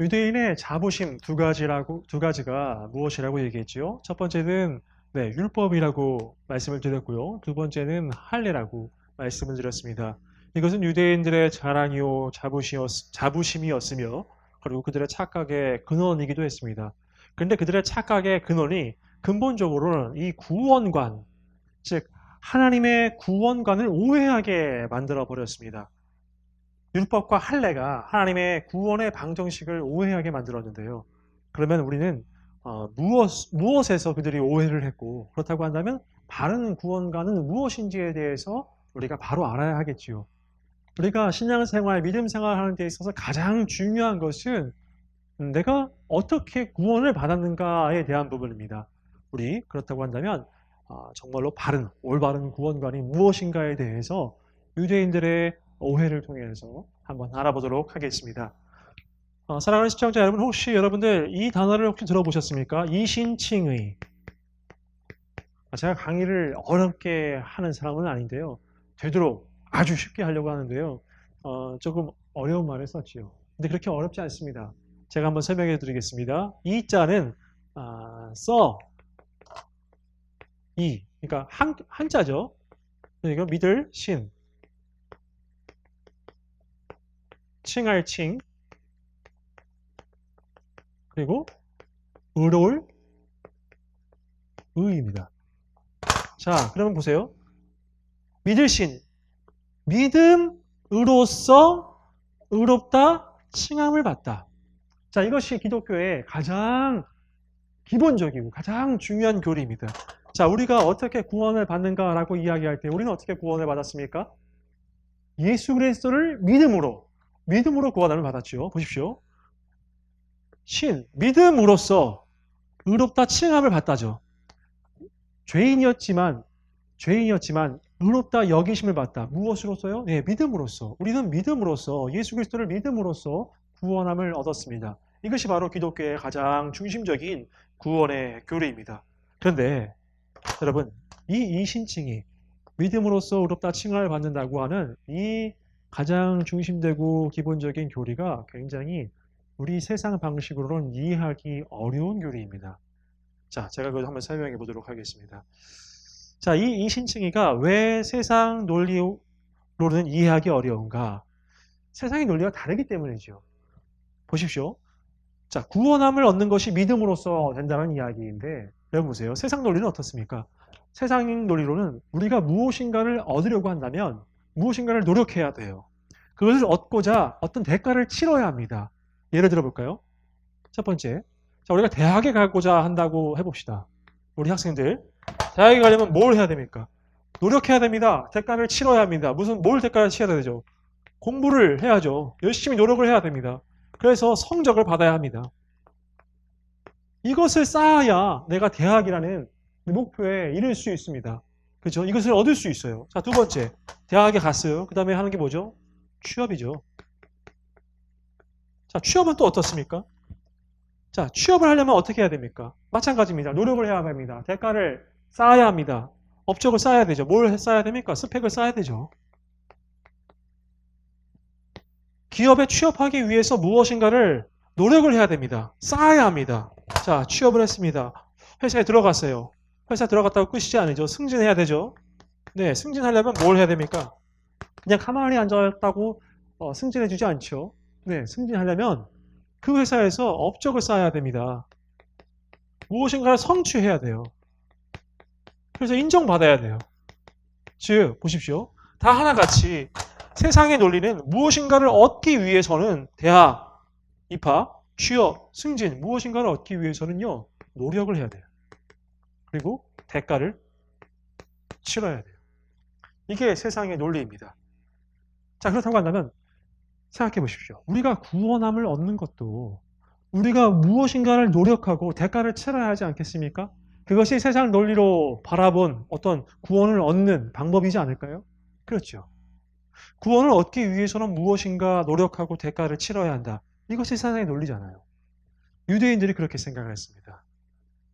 유대인의 자부심 두 가지라고 두 가지가 무엇이라고 얘기했지요? 첫 번째는 네, 율법이라고 말씀을 드렸고요. 두 번째는 할례라고 말씀을 드렸습니다. 이것은 유대인들의 자랑이요 자부심이었, 자부심이었으며 그리고 그들의 착각의 근원이기도 했습니다. 그런데 그들의 착각의 근원이 근본적으로는 이 구원관, 즉 하나님의 구원관을 오해하게 만들어 버렸습니다. 율법과 할례가 하나님의 구원의 방정식을 오해하게 만들었는데요. 그러면 우리는 어, 무엇, 무엇에서 그들이 오해를 했고 그렇다고 한다면 바른 구원관은 무엇인지에 대해서 우리가 바로 알아야 하겠지요. 우리가 신앙생활, 믿음 생활 하는 데 있어서 가장 중요한 것은 내가 어떻게 구원을 받았는가에 대한 부분입니다. 우리 그렇다고 한다면 어, 정말로 바른, 올바른 구원관이 무엇인가에 대해서 유대인들의 오해를 통해서 한번 알아보도록 하겠습니다. 어, 사랑하는 시청자 여러분, 혹시 여러분들 이 단어를 혹시 들어보셨습니까? 이신칭의. 아, 제가 강의를 어렵게 하는 사람은 아닌데요. 되도록 아주 쉽게 하려고 하는데요. 어, 조금 어려운 말을 썼지요. 근데 그렇게 어렵지 않습니다. 제가 한번 설명해 드리겠습니다. 이 자는 아, 써, 이, 그러니까 한, 한자죠. 이거 믿을, 신, 칭할 칭, 그리고 의로울 의입니다. 자, 그러면 보세요. 믿을 신, 믿음으로써 의롭다, 칭함을 받다. 자, 이것이 기독교의 가장 기본적이고 가장 중요한 교리입니다. 자, 우리가 어떻게 구원을 받는가라고 이야기할 때 우리는 어떻게 구원을 받았습니까? 예수 그리스도를 믿음으로 믿음으로 구원을 받았죠. 보십시오. 신, 믿음으로써 의롭다 칭함을 받다죠. 죄인이었지만 죄인이었지만 의롭다 여기심을 받다. 무엇으로써요? 네, 믿음으로써. 우리는 믿음으로써 예수 그리스도를 믿음으로써 구원함을 얻었습니다. 이것이 바로 기독교의 가장 중심적인 구원의 교리입니다. 그런데 여러분, 이 이신칭이 믿음으로써 의롭다 칭함을 받는다고 하는 이 가장 중심되고 기본적인 교리가 굉장히 우리 세상 방식으로는 이해하기 어려운 교리입니다. 자, 제가 그걸 한번 설명해 보도록 하겠습니다. 자, 이 이신칭이가 왜 세상 논리로는 이해하기 어려운가? 세상의 논리가 다르기 때문이죠. 보십시오. 자, 구원함을 얻는 것이 믿음으로써 된다는 이야기인데, 여러분 보세요. 세상 논리는 어떻습니까? 세상 논리로는 우리가 무엇인가를 얻으려고 한다면 무엇인가를 노력해야 돼요. 그것을 얻고자 어떤 대가를 치러야 합니다. 예를 들어 볼까요? 첫 번째. 자, 우리가 대학에 가고자 한다고 해봅시다. 우리 학생들. 대학에 가려면 뭘 해야 됩니까? 노력해야 됩니다. 대가를 치러야 합니다. 무슨, 뭘 대가를 치러야 되죠? 공부를 해야죠. 열심히 노력을 해야 됩니다. 그래서 성적을 받아야 합니다. 이것을 쌓아야 내가 대학이라는 목표에 이를 수 있습니다. 그죠? 이것을 얻을 수 있어요. 자, 두 번째. 대학에 갔어요. 그 다음에 하는 게 뭐죠? 취업이죠. 자, 취업은 또 어떻습니까? 자, 취업을 하려면 어떻게 해야 됩니까? 마찬가지입니다. 노력을 해야 됩니다. 대가를 쌓아야 합니다. 업적을 쌓아야 되죠. 뭘 쌓아야 됩니까? 스펙을 쌓아야 되죠. 기업에 취업하기 위해서 무엇인가를 노력을 해야 됩니다. 쌓아야 합니다. 자, 취업을 했습니다. 회사에 들어갔어요. 회사 들어갔다고 끝이지 않으죠. 승진해야 되죠. 네, 승진하려면 뭘 해야 됩니까? 그냥 가만히 앉아있다고 어, 승진해주지 않죠. 네, 승진하려면 그 회사에서 업적을 쌓아야 됩니다. 무엇인가를 성취해야 돼요. 그래서 인정받아야 돼요. 즉, 보십시오. 다 하나같이 세상의 논리는 무엇인가를 얻기 위해서는 대학, 입학, 취업, 승진, 무엇인가를 얻기 위해서는요, 노력을 해야 돼요. 그리고 대가를 치러야 돼요. 이게 세상의 논리입니다. 자, 그렇다고 한다면 생각해 보십시오. 우리가 구원함을 얻는 것도 우리가 무엇인가를 노력하고 대가를 치러야 하지 않겠습니까? 그것이 세상 논리로 바라본 어떤 구원을 얻는 방법이지 않을까요? 그렇죠. 구원을 얻기 위해서는 무엇인가 노력하고 대가를 치러야 한다. 이것이 세상의 논리잖아요. 유대인들이 그렇게 생각을 했습니다.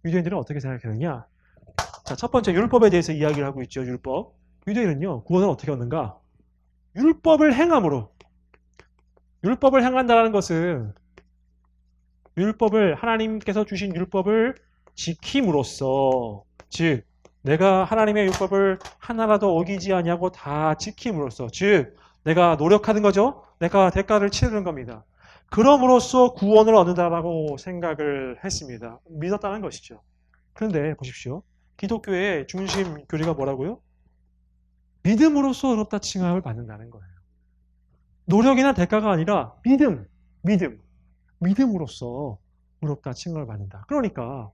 유대인들은 어떻게 생각했느냐? 자, 첫 번째 율법에 대해서 이야기를 하고 있죠. 율법. 유대인은요, 구원을 어떻게 얻는가? 율법을 행함으로. 율법을 행한다는 것은 율법을 하나님께서 주신 율법을 지킴으로써 즉 내가 하나님의 율법을 하나라도 어기지 아니하고 다 지킴으로써 즉 내가 노력하는 거죠. 내가 대가를 치르는 겁니다. 그럼으로써 구원을 얻는다라고 생각을 했습니다. 믿었다는 것이죠. 그런데 보십시오. 기독교의 중심 교리가 뭐라고요? 믿음으로써 의롭다 칭함을 받는다는 거예요. 노력이나 대가가 아니라 믿음, 믿음, 믿음으로써 의롭다 칭함을 받는다. 그러니까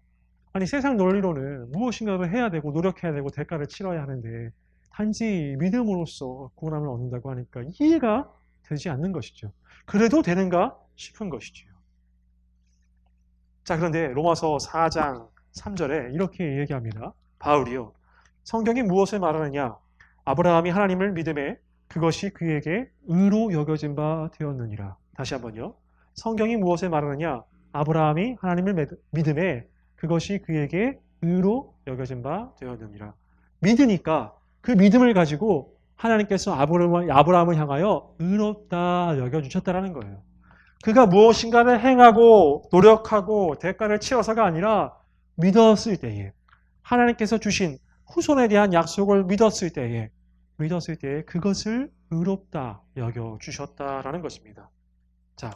아니 세상 논리로는 무엇인가를 해야 되고 노력해야 되고 대가를 치러야 하는데 단지 믿음으로써 구원함을 얻는다고 하니까 이해가 되지 않는 것이죠. 그래도 되는가 싶은 것이지요. 자, 그런데 로마서 4장 3절에 이렇게 얘기합니다. 바울이요. 성경이 무엇을 말하느냐? 아브라함이 하나님을 믿음에 그것이 그에게 의로 여겨진 바 되었느니라. 다시 한번요. 성경이 무엇을 말하느냐? 아브라함이 하나님을 믿- 믿음에 그것이 그에게 의로 여겨진 바 되었느니라. 믿으니까 그 믿음을 가지고 하나님께서 아브라함을 향하여 의롭다 여겨주셨다라는 거예요. 그가 무엇인가를 행하고 노력하고 대가를 치러서가 아니라 믿었을 때에 하나님께서 주신 후손에 대한 약속을 믿었을 때에 믿었을 때에 그것을 의롭다 여겨 주셨다라는 것입니다. 자,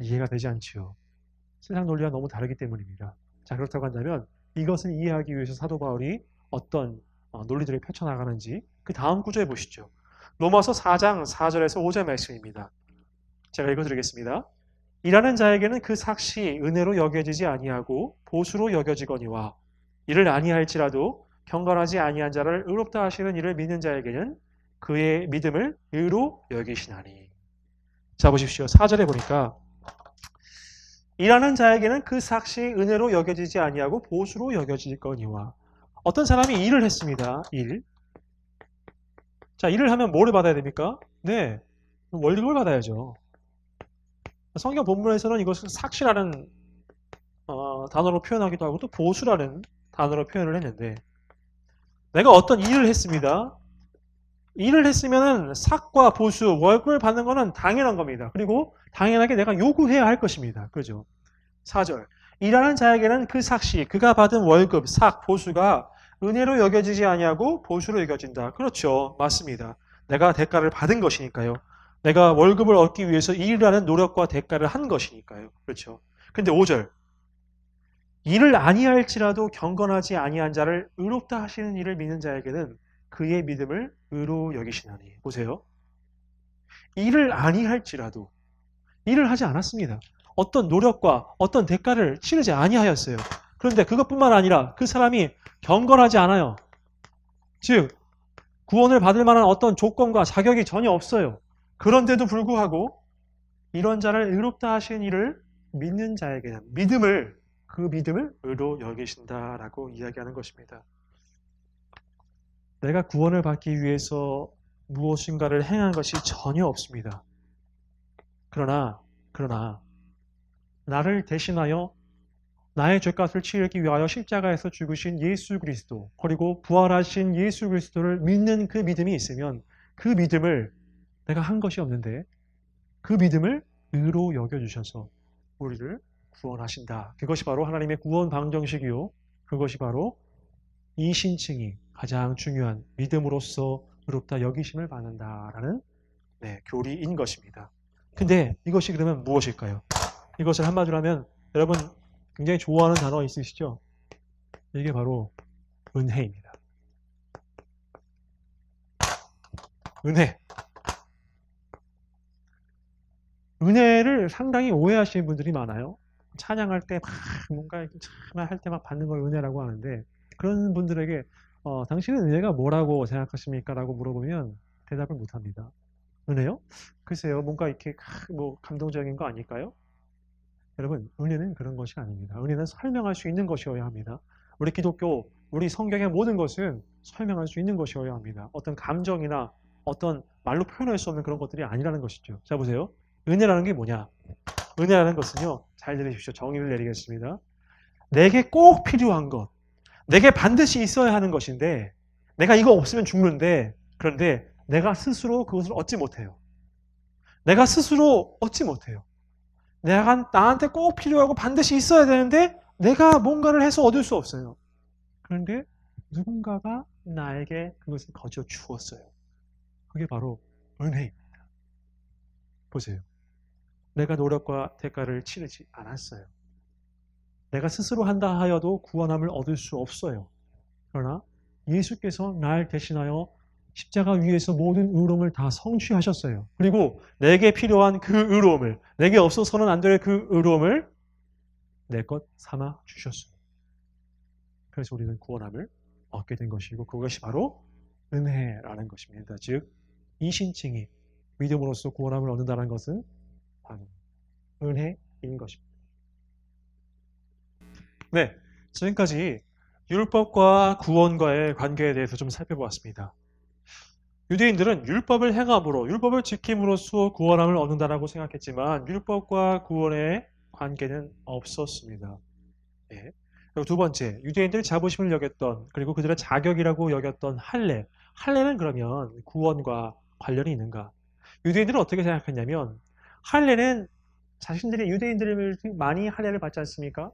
이해가 되지 않지요. 세상 논리와 너무 다르기 때문입니다. 자, 그렇다고 한다면 이것을 이해하기 위해서 사도 바울이 어떤 어, 논리들을 펼쳐나가는지 그 다음 구절에 보시죠. 로마서 4장 4절에서 5절 말씀입니다. 제가 읽어드리겠습니다. 일하는 자에게는 그 삭시 은혜로 여겨지지 아니하고 보수로 여겨지거니와 이를 아니할지라도 경건하지 아니한 자를 의롭다 하시는 이를 믿는 자에게는 그의 믿음을 의로 여기시나니. 자 보십시오. 4절에 보니까 일하는 자에게는 그 삭시 은혜로 여겨지지 아니하고 보수로 여겨지거니와 어떤 사람이 일을 했습니다. 일. 자, 일을 하면 뭐를 받아야 됩니까? 네. 월급을 받아야죠. 성경 본문에서는 이것을 삭시라는 어, 단어로 표현하기도 하고 또 보수라는 단어로 표현을 했는데 내가 어떤 일을 했습니다. 일을 했으면은 삭과 보수, 월급을 받는 것은 당연한 겁니다. 그리고 당연하게 내가 요구해야 할 것입니다. 그죠? 4절. 일하는 자에게는 그 삭시, 그가 받은 월급, 삭, 보수가 은혜로 여겨지지 아니하고 보수로 여겨진다. 그렇죠. 맞습니다. 내가 대가를 받은 것이니까요. 내가 월급을 얻기 위해서 일하는 노력과 대가를 한 것이니까요. 그렇죠. 근데 5절. 일을 아니할지라도 경건하지 아니한 자를 의롭다 하시는 일을 믿는 자에게는 그의 믿음을 의로 여기시나니. 보세요. 일을 아니할지라도 일을 하지 않았습니다. 어떤 노력과 어떤 대가를 치르지 아니하였어요. 그런데 그것뿐만 아니라 그 사람이 경건하지 않아요. 즉 구원을 받을 만한 어떤 조건과 자격이 전혀 없어요. 그런데도 불구하고 이런 자를 의롭다 하신 이를 믿는 자에게는 믿음을 그 믿음을 의로 여기신다라고 이야기하는 것입니다. 내가 구원을 받기 위해서 무엇인가를 행한 것이 전혀 없습니다. 그러나 그러나 나를 대신하여 나의 죄값을 치르기 위하여 십자가에서 죽으신 예수 그리스도 그리고 부활하신 예수 그리스도를 믿는 그 믿음이 있으면 그 믿음을 내가 한 것이 없는데 그 믿음을 의로 여겨주셔서 우리를 구원하신다. 그것이 바로 하나님의 구원 방정식이요. 그것이 바로 이 신칭이 가장 중요한 믿음으로써 의롭다 여기심을 받는다라는 네, 교리인 것입니다. 근데 이것이 그러면 무엇일까요? 이것을 한마디로 하면 여러분 굉장히 좋아하는 단어 있으시죠? 이게 바로 은혜입니다. 은혜. 은혜를 상당히 오해하시는 분들이 많아요. 찬양할 때 막 뭔가 할때 막 받는 걸 은혜라고 하는데 그런 분들에게 어, 당신은 은혜가 뭐라고 생각하십니까? 라고 물어보면 대답을 못 합니다. 은혜요? 글쎄요, 뭔가 이렇게 뭐 감동적인 거 아닐까요? 여러분, 은혜는 그런 것이 아닙니다. 은혜는 설명할 수 있는 것이어야 합니다. 우리 기독교, 우리 성경의 모든 것은 설명할 수 있는 것이어야 합니다. 어떤 감정이나 어떤 말로 표현할 수 없는 그런 것들이 아니라는 것이죠. 자, 보세요. 은혜라는 게 뭐냐? 은혜라는 것은요, 잘 들으십시오. 정의를 내리겠습니다. 내게 꼭 필요한 것, 내게 반드시 있어야 하는 것인데, 내가 이거 없으면 죽는데, 그런데 내가 스스로 그것을 얻지 못해요. 내가 스스로 얻지 못해요. 내가 나한테 꼭 필요하고 반드시 있어야 되는데 내가 뭔가를 해서 얻을 수 없어요. 그런데 누군가가 나에게 그것을 거저 주었어요. 그게 바로 은혜입니다. 보세요. 내가 노력과 대가를 치르지 않았어요. 내가 스스로 한다 하여도 구원함을 얻을 수 없어요. 그러나 예수께서 날 대신하여 십자가 위에서 모든 의로움을 다 성취하셨어요. 그리고 내게 필요한 그 의로움을, 내게 없어서는 안 될 그 의로움을 내 것 삼아 주셨어요. 그래서 우리는 구원함을 얻게 된 것이고 그것이 바로 은혜라는 것입니다. 즉, 이 신칭이 믿음으로써 구원함을 얻는다는 것은 바로 은혜인 것입니다. 네, 지금까지 율법과 구원과의 관계에 대해서 좀 살펴보았습니다. 유대인들은 율법을 행함으로, 율법을 지킴으로써 구원함을 얻는다라고 생각했지만 율법과 구원의 관계는 없었습니다. 네. 그리고 두 번째, 유대인들이 자부심을 여겼던 그리고 그들의 자격이라고 여겼던 할례. 할례는 그러면 구원과 관련이 있는가? 유대인들은 어떻게 생각했냐면 할례는 자신들이 유대인들을 많이 할례를 받지 않습니까?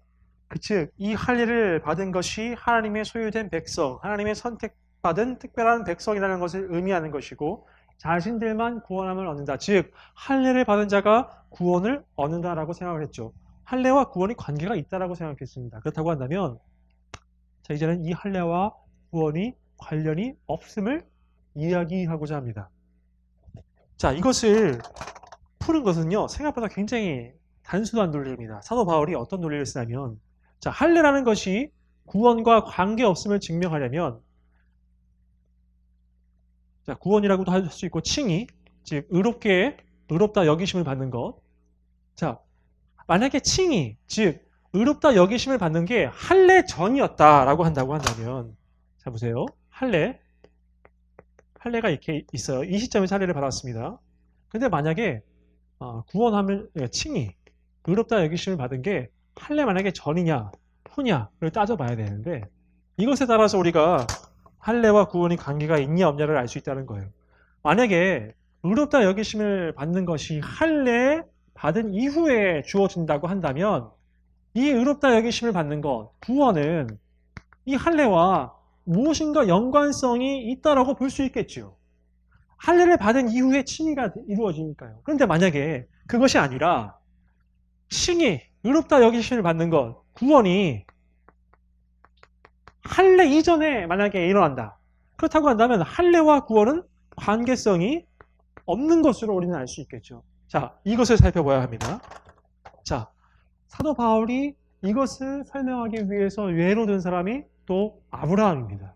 그즉 이 할례를 받은 것이 하나님의 소유된 백성, 하나님의 선택받은 특별한 백성이라는 것을 의미하는 것이고 자신들만 구원함을 얻는다. 즉 할례를 받은 자가 구원을 얻는다라고 생각을 했죠. 할례와 구원이 관계가 있다라고 생각했습니다. 그렇다고 한다면 자 이제는 이 할례와 구원이 관련이 없음을 이야기하고자 합니다. 자 이것을 푸는 것은요 생각보다 굉장히 단순한 논리입니다. 사도 바울이 어떤 논리를 쓰냐면 자, 할례라는 것이 구원과 관계 없음을 증명하려면 자, 구원이라고도 할 수 있고 칭의, 즉 의롭게 의롭다 여기심을 받는 것. 자, 만약에 칭의, 즉 의롭다 여기심을 받는 게 할례 전이었다라고 한다고 한다면 자 보세요. 할례 할례가 이렇게 있어요. 이 시점에 할례를 받았습니다. 근데 만약에 어, 구원함을 그러니까 칭의 의롭다 여기심을 받은 게 할례 만약에 전이냐 후냐를 따져봐야 되는데 이것에 따라서 우리가 할례와 구원이 관계가 있냐 없냐를 알 수 있다는 거예요. 만약에 의롭다 여기심을 받는 것이 할례 받은 이후에 주어진다고 한다면 이 의롭다 여기심을 받는 것 구원은 이 할례와 무엇인가 연관성이 있다라고 볼 수 있겠죠. 할례를 받은 이후에 칭의가 이루어지니까요. 그런데 만약에 그것이 아니라 칭의 의롭다 여기심을 받는 것, 구원이 할례 이전에 만약에 일어난다. 그렇다고 한다면 할례와 구원은 관계성이 없는 것으로 우리는 알 수 있겠죠. 자, 이것을 살펴봐야 합니다. 자, 사도 바울이 이것을 설명하기 위해서 외로 든 사람이 또 아브라함입니다.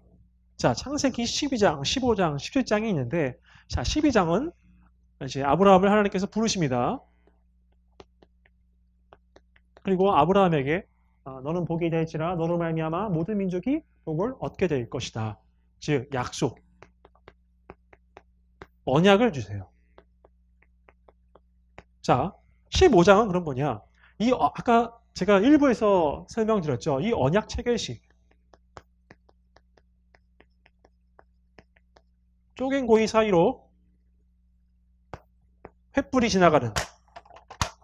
자, 창세기 12장, 15장, 17장이 있는데, 자, 12장은 이제 아브라함을 하나님께서 부르십니다. 그리고 아브라함에게 아, 너는 복이 될지라 너로 말미암아 모든 민족이 복을 얻게 될 것이다. 즉 약속, 언약을 주세요. 자, 15장은 그럼 뭐냐? 이 어, 아까 제가 일부에서 설명드렸죠. 이 언약 체결식. 쪼갠 고이 사이로 횃불이 지나가는.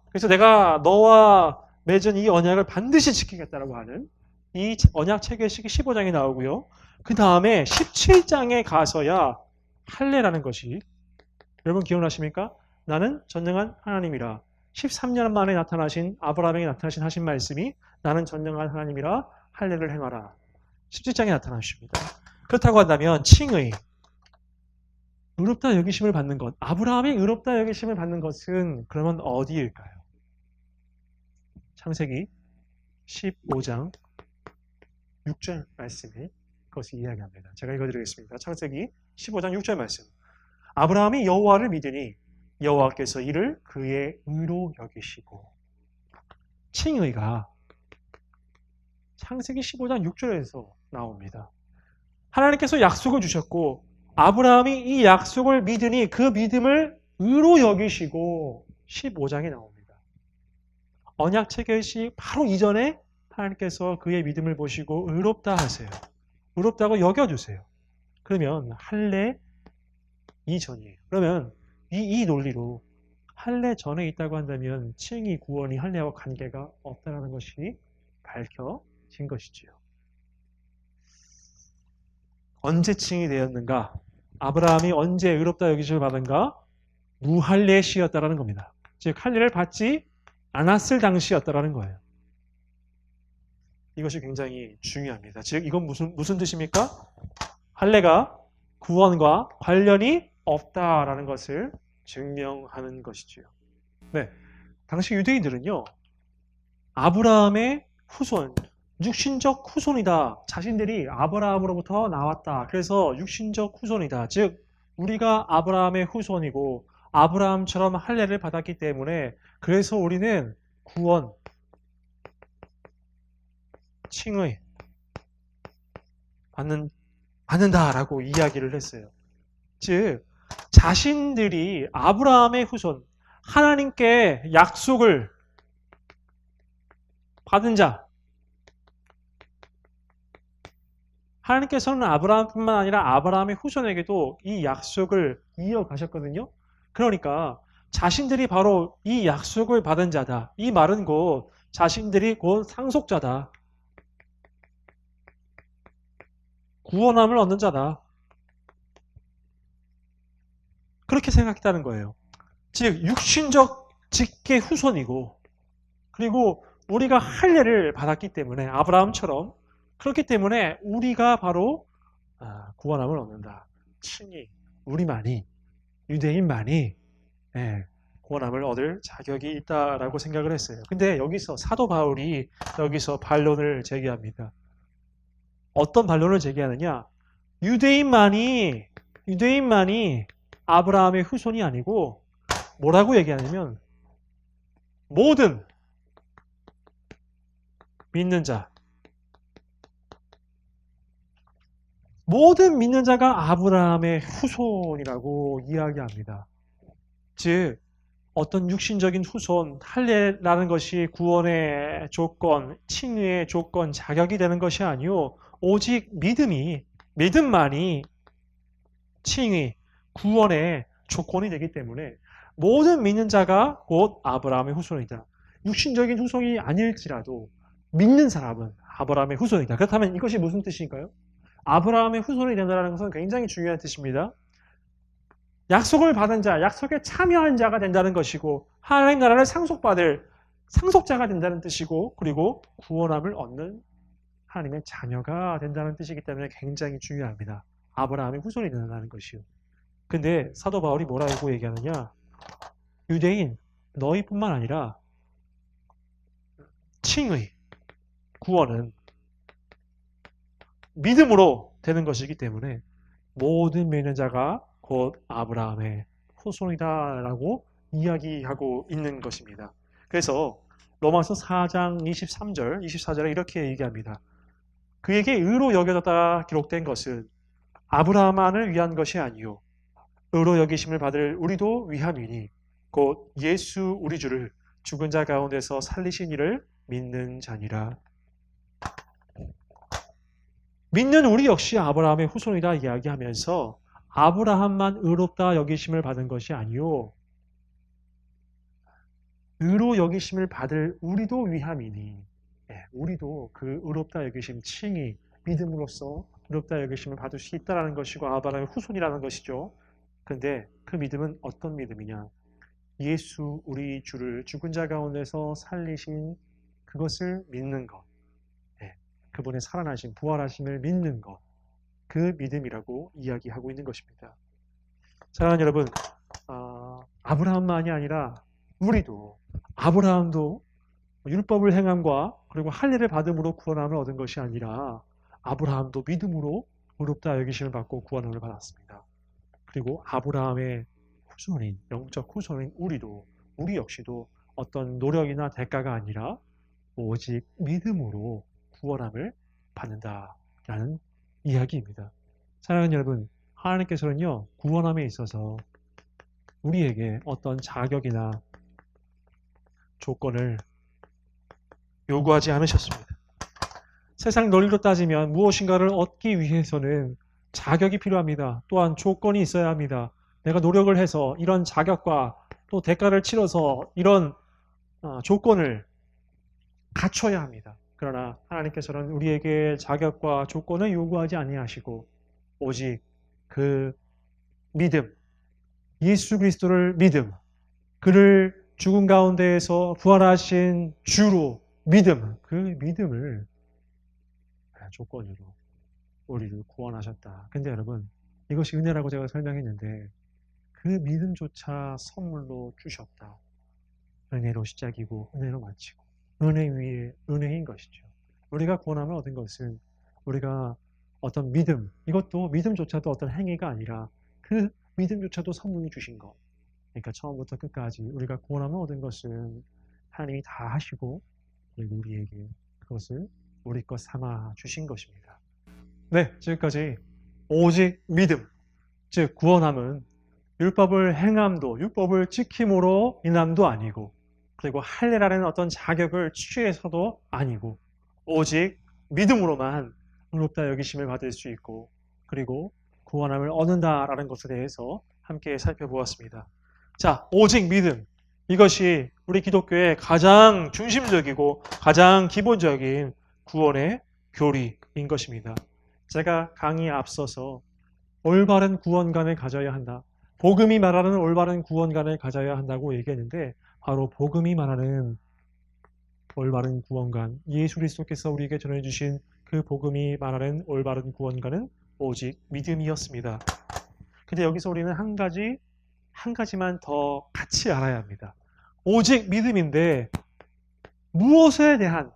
그래서 내가 너와 맺은 이 언약을 반드시 지키겠다라고 하는 이 언약 체결식이 15장에 나오고요. 그 다음에 17장에 가서야 할례라는 것이 여러분 기억나십니까? 나는 전능한 하나님이라 13년 만에 나타나신 아브라함에게 나타나신 하신 말씀이 나는 전능한 하나님이라 할례를 행하라. 17장에 나타나십니다. 그렇다고 한다면 칭의 의롭다 여기심을 받는 것 아브라함이 의롭다 여기심을 받는 것은 그러면 어디일까요? 창세기 15장 6절 말씀이 그것을 이야기합니다. 제가 읽어드리겠습니다. 창세기 15장 6절 말씀. 아브라함이 여호와를 믿으니 여호와께서 이를 그의 의로 여기시고 칭의가 창세기 15장 6절에서 나옵니다. 하나님께서 약속을 주셨고 아브라함이 이 약속을 믿으니 그 믿음을 의로 여기시고 15장에 나옵니다. 언약 체결시 바로 이전에 하나님께서 그의 믿음을 보시고 의롭다 하세요. 의롭다고 여겨주세요. 그러면 할례 이전이에요. 그러면 이, 이 논리로 할례 전에 있다고 한다면 칭의 구원이 할례와 관계가 없다는 것이 밝혀진 것이지요. 언제 칭이 되었는가? 아브라함이 언제 의롭다 여기심을 받은가? 무할례 시였다라는 겁니다. 즉 할례를 받지 않았을 당시였다라는 거예요. 이것이 굉장히 중요합니다. 즉 이건 무슨 무슨 뜻입니까? 할례가 구원과 관련이 없다라는 것을 증명하는 것이지요. 네, 당시 유대인들은요 아브라함의 후손, 육신적 후손이다. 자신들이 아브라함으로부터 나왔다. 그래서 육신적 후손이다. 즉 우리가 아브라함의 후손이고 아브라함처럼 할례를 받았기 때문에 그래서 우리는 구원, 칭의 받는 받는다라고 이야기를 했어요. 즉 자신들이 아브라함의 후손 하나님께 약속을 받은 자 하나님께서는 아브라함뿐만 아니라 아브라함의 후손에게도 이 약속을 이어가셨거든요. 그러니까 자신들이 바로 이 약속을 받은 자다. 이 말은 곧 자신들이 곧 상속자다. 구원함을 얻는 자다. 그렇게 생각했다는 거예요. 즉 육신적 직계 후손이고 그리고 우리가 할례를 받았기 때문에 아브라함처럼 그렇기 때문에 우리가 바로 아, 구원함을 얻는다. 친히 우리만이 유대인만이 예, 구원함을 얻을 자격이 있다라고 생각을 했어요. 근데 여기서 사도 바울이 여기서 반론을 제기합니다. 어떤 반론을 제기하느냐? 유대인만이 유대인만이 아브라함의 후손이 아니고 뭐라고 얘기하냐면 모든 믿는 자 모든 믿는 자가 아브라함의 후손이라고 이야기합니다. 즉 어떤 육신적인 후손, 할례라는 것이 구원의 조건, 칭의의 조건, 자격이 되는 것이 아니요 오직 믿음이 믿음만이 칭의, 구원의 조건이 되기 때문에 모든 믿는 자가 곧 아브라함의 후손이다. 육신적인 후손이 아닐지라도 믿는 사람은 아브라함의 후손이다. 그렇다면 이것이 무슨 뜻인가요? 아브라함의 후손이 된다는 것은 굉장히 중요한 뜻입니다. 약속을 받은 자, 약속에 참여한 자가 된다는 것이고 하나님 나라를 상속받을 상속자가 된다는 뜻이고 그리고 구원함을 얻는 하나님의 자녀가 된다는 뜻이기 때문에 굉장히 중요합니다. 아브라함의 후손이 된다는 것이요. 근데 사도 바울이 뭐라고 얘기하느냐? 유대인 너희뿐만 아니라 칭의 구원은 믿음으로 되는 것이기 때문에 모든 믿는 자가 곧 아브라함의 후손이다라고 이야기하고 있는 것입니다. 그래서 로마서 4장 23절, 24절에 이렇게 얘기합니다. 그에게 의로 여겨졌다 기록된 것은 아브라함만을 위한 것이 아니요 의로 여기심을 받을 우리도 위함이니 곧 예수 우리 주를 죽은 자 가운데서 살리신 이를 믿는 자니라. 믿는 우리 역시 아브라함의 후손이다 이야기하면서 아브라함만 의롭다 여기심을 받은 것이 아니요 의로 여기심을 받을 우리도 위함이니 예, 우리도 그 의롭다 여기심 칭이 믿음으로써 의롭다 여기심을 받을 수 있다는 것이고 아브라함의 후손이라는 것이죠. 근데 그 믿음은 어떤 믿음이냐? 예수 우리 주를 죽은 자 가운데서 살리신 그것을 믿는 것. 예, 그분의 살아나신 부활하심을 믿는 것. 그 믿음이라고 이야기하고 있는 것입니다. 사랑하는 여러분, 아, 아브라함만이 아니라 우리도 아브라함도 율법을 행함과 그리고 할례를 받음으로 구원함을 얻은 것이 아니라 아브라함도 믿음으로 의롭다 여기심을 받고 구원함을 받았습니다. 그리고 아브라함의 후손인 영적 후손인 우리도 우리 역시도 어떤 노력이나 대가가 아니라 오직 믿음으로 구원함을 받는다라는 이야기입니다. 사랑하는 여러분, 하나님께서는요 구원함에 있어서 우리에게 어떤 자격이나 조건을 요구하지 않으셨습니다. 세상 논리로 따지면 무엇인가를 얻기 위해서는 자격이 필요합니다. 또한 조건이 있어야 합니다. 내가 노력을 해서 이런 자격과 또 대가를 치러서 이런 어, 조건을 갖춰야 합니다. 그러나 하나님께서는 우리에게 자격과 조건을 요구하지 아니하시고 오직 그 믿음, 예수 그리스도를 믿음, 그를 죽은 가운데에서 부활하신 주로 믿음, 그 믿음을 조건으로 우리를 구원하셨다. 근데 여러분, 이것이 은혜라고 제가 설명했는데 그 믿음조차 선물로 주셨다. 은혜로 시작이고 은혜로 마치고 은혜 위에 은혜인 것이죠. 우리가 구원함을 얻은 것은 우리가 어떤 믿음, 이것도 믿음조차도 어떤 행위가 아니라 그 믿음조차도 선물로 주신 것. 그러니까 처음부터 끝까지 우리가 구원함을 얻은 것은 하나님이 다 하시고 우리에게 그것을 우리 것 삼아 주신 것입니다. 네, 지금까지 오직 믿음, 즉 구원함은 율법을 행함도 율법을 지킴으로 인함도 아니고 그리고 할례라는 어떤 자격을 취해서도 아니고 오직 믿음으로만 의롭다 여기심을 받을 수 있고 그리고 구원함을 얻는다라는 것에 대해서 함께 살펴보았습니다. 자, 오직 믿음. 이것이 우리 기독교의 가장 중심적이고 가장 기본적인 구원의 교리인 것입니다. 제가 강의 앞서서 올바른 구원관을 가져야 한다. 복음이 말하는 올바른 구원관을 가져야 한다고 얘기했는데 바로 복음이 말하는 올바른 구원관 예수 그리스도께서 우리에게 전해주신 그 복음이 말하는 올바른 구원관은 오직 믿음이었습니다. 근데 여기서 우리는 한 가지 한 가지만 더 같이 알아야 합니다. 오직 믿음인데 무엇에 대한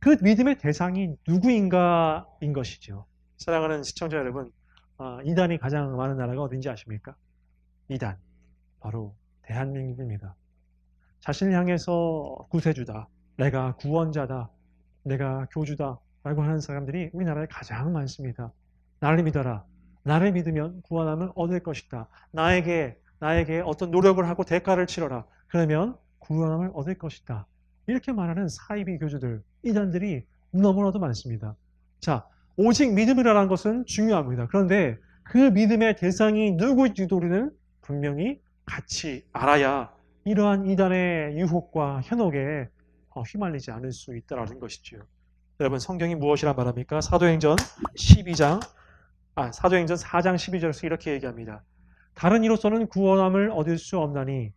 그 믿음의 대상이 누구인가인 것이죠. 사랑하는 시청자 여러분, 아, 이단이 가장 많은 나라가 어딘지 아십니까? 이단. 바로 대한민국입니다. 자신을 향해서 구세주다. 내가 구원자다. 내가 교주다. 라고 하는 사람들이 우리나라에 가장 많습니다. 나를 믿어라. 나를 믿으면 구원함을 얻을 것이다. 나에게, 나에게 어떤 노력을 하고 대가를 치러라. 그러면 구원함을 얻을 것이다. 이렇게 말하는 사이비 교주들, 이단들이 너무나도 많습니다. 자, 오직 믿음이라는 것은 중요합니다. 그런데 그 믿음의 대상이 누구인지도 우리는 분명히 같이 알아야 이러한 이단의 유혹과 현혹에 어, 휘말리지 않을 수 있다는 것이죠. 여러분 성경이 무엇이라 말합니까? 사도행전 12장 아 사도행전 4장 12절에서 이렇게 얘기합니다. 다른 이로서는 구원함을 얻을 수 없나니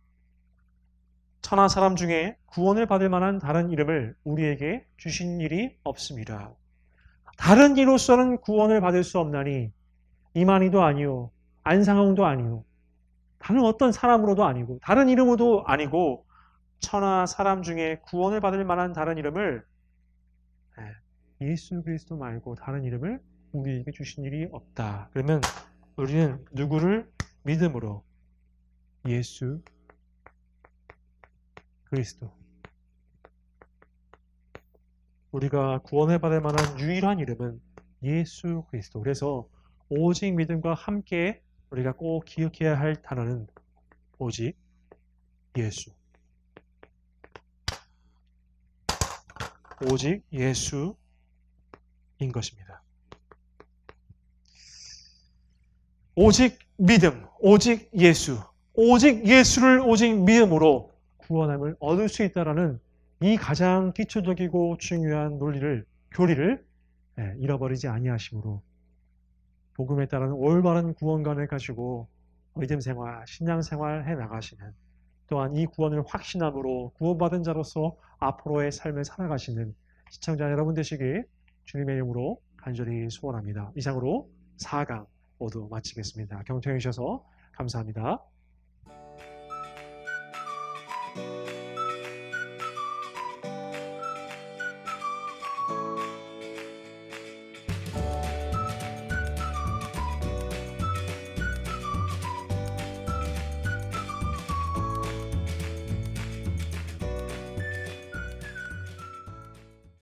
천하 사람 중에 구원을 받을 만한 다른 이름을 우리에게 주신 일이 없습니다. 다른 이로서는 구원을 받을 수 없나니 이만희도 아니요 안상홍도 아니요 다른 어떤 사람으로도 아니고 다른 이름으로도 아니고 천하 사람 중에 구원을 받을 만한 다른 이름을 예, 예수 그리스도 말고 다른 이름을 우리에게 주신 일이 없다. 그러면 우리는 누구를 믿음으로 예수 그리스도 우리가 구원을 받을 만한 유일한 이름은 예수 그리스도. 그래서 오직 믿음과 함께 우리가 꼭 기억해야 할 단어는 오직 예수. 오직 예수인 것입니다. 오직 믿음, 오직 예수, 오직 예수를 오직 믿음으로 구원함을 얻을 수 있다라는 이 가장 기초적이고 중요한 논리를 교리를 예, 잃어버리지 아니하심으로 복음에 따른 올바른 구원관을 가지고 믿음 생활, 신앙 생활 해 나가시는 또한 이 구원을 확신함으로 구원받은 자로서 앞으로의 삶을 살아가시는 시청자 여러분 되시길 주님의 이름으로 간절히 소원합니다. 이상으로 4강 모두 마치겠습니다. 경청해 주셔서 감사합니다.